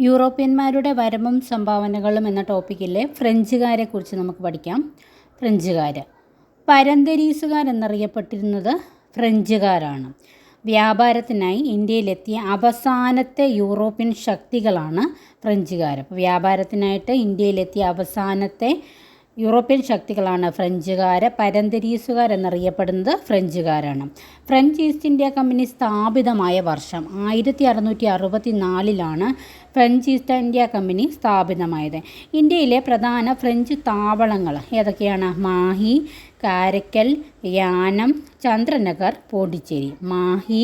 യൂറോപ്യന്മാരുടെ വരവും സംഭാവനകളും എന്ന ടോപ്പിക്കിലെ ഫ്രഞ്ചുകാരെ കുറിച്ച് നമുക്ക് പഠിക്കാം. ഫ്രഞ്ചുകാർ പരന്തരീസുകാർ എന്നറിയപ്പെട്ടിരുന്നത് ഫ്രഞ്ചുകാരാണ്. വ്യാപാരത്തിനായി ഇന്ത്യയിലെത്തിയ അവസാനത്തെ യൂറോപ്യൻ ശക്തികളാണ് ഫ്രഞ്ചുകാർ വ്യാപാരത്തിനായിട്ട് ഇന്ത്യയിലെത്തിയ അവസാനത്തെ യൂറോപ്യൻ ശക്തികളാണ് ഫ്രഞ്ചുകാർ പരന്തരീസുകാരെന്നറിയപ്പെടുന്നത് ഫ്രഞ്ചുകാരാണ്. ഫ്രഞ്ച് ഈസ്റ്റ് ഇന്ത്യ കമ്പനി സ്ഥാപിതമായ വർഷം ആയിരത്തി അറുന്നൂറ്റി അറുപത്തി നാലിലാണ് ഫ്രഞ്ച് ഈസ്റ്റ് ഇന്ത്യ കമ്പനി സ്ഥാപിതമായത്. ഇന്ത്യയിലെ പ്രധാന ഫ്രഞ്ച് താവളങ്ങൾ ഏതൊക്കെയാണ്? മാഹി കാരക്കൽ യാനം ചന്ദ്രനഗർ പോണ്ടിച്ചേരി. മാഹി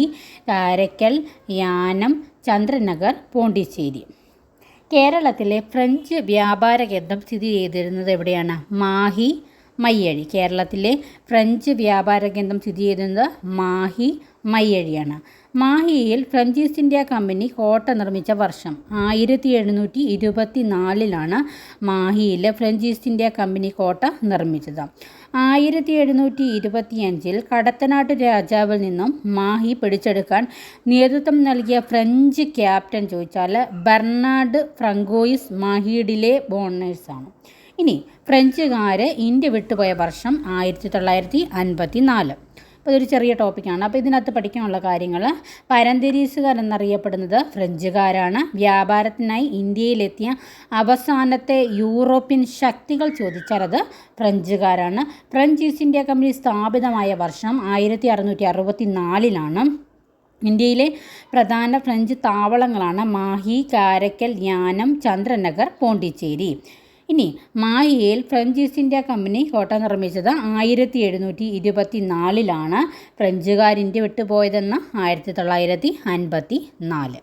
കാരക്കൽ യാനം ചന്ദ്രനഗർ പോണ്ടിച്ചേരി. കേരളത്തിലെ ഫ്രഞ്ച് വ്യാപാര കേന്ദ്രം സ്ഥിതി ചെയ്തിരുന്നത് എവിടെയാണ്? മാഹി മയ്യഴി. കേരളത്തിലെ ഫ്രഞ്ച് വ്യാപാര കേന്ദ്രം സ്ഥിതി ചെയ്യുന്നത് മാഹി മയ്യഴിയാണ്. മാഹിയിൽ ഫ്രഞ്ച് ഈസ്റ്റ് ഇന്ത്യ കമ്പനി കോട്ട നിർമ്മിച്ച വർഷം ആയിരത്തി എഴുന്നൂറ്റി ഇരുപത്തി നാലിലാണ് മാഹിയിലെ ഫ്രഞ്ച് ഈസ്റ്റ് ഇന്ത്യ കമ്പനി കോട്ട നിർമ്മിച്ചത്. ആയിരത്തി എഴുന്നൂറ്റി ഇരുപത്തിയഞ്ചിൽ കടത്തനാട്ട് രാജാവിൽ നിന്നും മാഹി പിടിച്ചെടുക്കാൻ നേതൃത്വം നൽകിയ ഫ്രഞ്ച് ക്യാപ്റ്റൻ ചോദിച്ചാൽ ബെർണാഡ് ഫ്രങ്കോയിസ് മാഹിഡിലെ ബോണേഴ്സാണ്. ഇനി ഫ്രഞ്ചുകാർ ഇന്ത്യ വിട്ടുപോയ വർഷം ആയിരത്തി തൊള്ളായിരത്തി അൻപത്തി നാല് അപ്പോൾ ഇതൊരു ചെറിയ ടോപ്പിക്കാണ് അപ്പോൾ ഇതിനകത്ത് പഠിക്കാനുള്ള കാര്യങ്ങൾ. പരന്തരീസുകാർ എന്നറിയപ്പെടുന്നത് ഫ്രഞ്ചുകാരാണ്. വ്യാപാരത്തിനായി ഇന്ത്യയിലെത്തിയ അവസാനത്തെ യൂറോപ്യൻ ശക്തികൾ ചോദിച്ചാൽ അത് ഫ്രഞ്ചുകാരാണ്. ഫ്രഞ്ച് ഈസ്റ്റ് ഇന്ത്യ കമ്പനി സ്ഥാപിതമായ വർഷം ആയിരത്തി അറുന്നൂറ്റി അറുപത്തി നാലിലാണ് ഇന്ത്യയിലെ പ്രധാന ഫ്രഞ്ച് താവളങ്ങളാണ് മാഹി കാരക്കൽ യാനം ചന്ദ്രനഗർ പോണ്ടിച്ചേരി. ഇനി മായയിൽ ഫ്രഞ്ച് ഈസ്റ്റ് ഇന്ത്യ കമ്പനി കോട്ട നിർമ്മിച്ചത് ആയിരത്തി എഴുന്നൂറ്റി ഇരുപത്തി നാലിലാണ് ഫ്രഞ്ചുകാർ ഇന്ത്യ വിട്ടുപോയതെന്ന് ആയിരത്തി തൊള്ളായിരത്തി അൻപത്തി നാല്